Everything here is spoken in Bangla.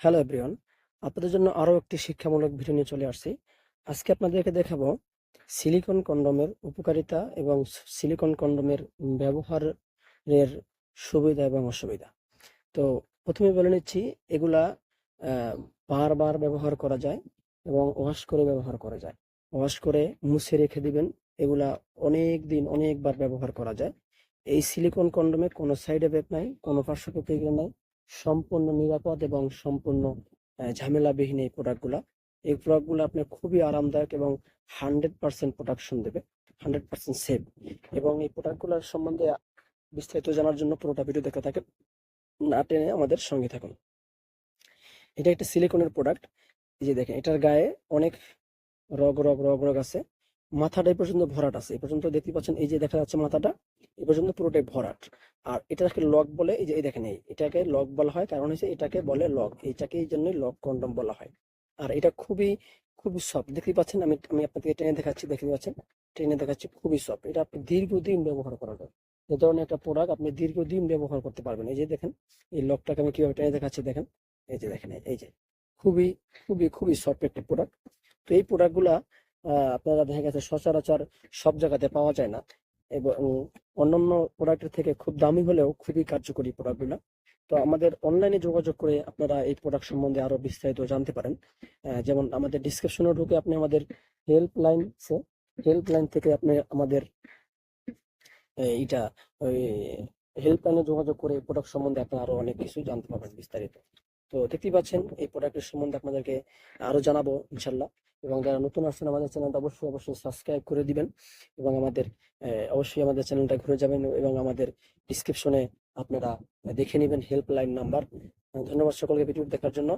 হ্যালো এভরিওয়ান আপনাদের জন্য আরও একটি শিক্ষামূলক ভিডিও নিয়ে চলে আসছি। আজকে আপনাদেরকে দেখাবো সিলিকন কন্ডোমের উপকারিতা এবং সিলিকন কন্ডোমের ব্যবহারের সুবিধা এবং অসুবিধা। তো প্রথমে বলে নিচ্ছি, এগুলা বারবার ব্যবহার করা যায় এবং ওয়াশ করে ব্যবহার করা যায়। ওয়াশ করে মুছে রেখে দিবেন, এগুলা অনেক দিন, অনেকবার ব্যবহার করা যায়। এই সিলিকন কন্ডোমে কোনো সাইড এফেক্ট নাই, কোনো পার্শ্ব প্রতিক্রিয়া নাই। সম্পূর্ণ নিরাপদ এবং সম্পূর্ণ ঝামেলাবিহীন এই প্রোডাক্টগুলা এই প্রোডাক্টগুলো আপনার খুবই আরামদায়ক এবং হান্ড্রেড পার্সেন্ট প্রোডাকশন দেবে হান্ড্রেড পার্সেন্ট সেফ এবং এই প্রোডাক্টগুলোর সম্বন্ধে বিস্তারিত জানার জন্য পুরোটা ভিডিও দেখে থাকেন, না টেনে আমাদের সঙ্গে থাকুন। এটা একটা সিলিকনের প্রোডাক্ট যে দেখেন, এটার গায়ে অনেক রগ রগ রগ রগ আছে। মাথাটা এই পর্যন্ত ভরাট আছে। এই পর্যন্ত দেখতে পাচ্ছেন, এই যে দেখা যাচ্ছে মাথাটা, এই পর্যন্ত পুরোটাই ভরাট। আর এটাকে লক বলে, এই যে, এই দেখেন, এই, এটাকে লক বলা হয়। কারণ হচ্ছে এটাকে বলে লক এইটাকে এই জন্যই লক কন্ডম বলা হয়। আর এটা খুবই খুবই সফট দেখতে পাচ্ছেন, আমি আমি আপনাকে টেনে দেখাচ্ছি, দেখতে পাচ্ছেন? টেনে দেখাচ্ছি, খুবই সফট এটা আপনি দীর্ঘদিন ব্যবহার করা যায়। এ ধরনের একটা প্রোডাক্ট আপনি দীর্ঘদিন ব্যবহার করতে পারবেন। এই যে দেখেন, এই লকটাকে আমি কীভাবে টেনে দেখাচ্ছি, দেখেন? এই যে, দেখেন, এই যে, খুবই খুবই খুবই সফট একটা প্রোডাক্ট তো এই প্রোডাক্টগুলা আপনারা দেখা গেছে সচরাচর সব জায়গাতে পাওয়া যায় না। এবং অন্যান্য প্রোডাক্টের থেকে খুব দামি হলেও খুবই কার্যকরী প্রোডাক্টগুলো তো আমাদের অনলাইনে যোগাযোগ করে আপনারা এই প্রোডাক্ট সম্বন্ধে আরও বিস্তারিত জানতে পারেন। যেমন আমাদের ডিসক্রিপশনে ঢুকে আপনি আমাদের হেল্পলাইন হেল্পলাইন থেকে আপনি আমাদের এইটা, ওই হেল্পলাইনে যোগাযোগ করে প্রোডাক্ট সম্বন্ধে আপনারা আরও অনেক কিছু জানতে পারবেন বিস্তারিত। তো দেখতেই পাচ্ছেন, এই প্রোডাক্টের সম্বন্ধে আপনাদেরকে আরও জানাব ইনশাল্লাহ এবং যারা নতুন আসছেন আমাদের চ্যানেলটা অবশ্যই অবশ্যই সাবস্ক্রাইব করে দিবেন এবং আমাদের অবশ্যই আমাদের চ্যানেলটা ঘুরে যাবেন এবং আমাদের ডিসক্রিপশনে আপনারা দেখে নেবেন হেল্পলাইন নাম্বার ধন্যবাদ সকলকে ভিডিও দেখার জন্য।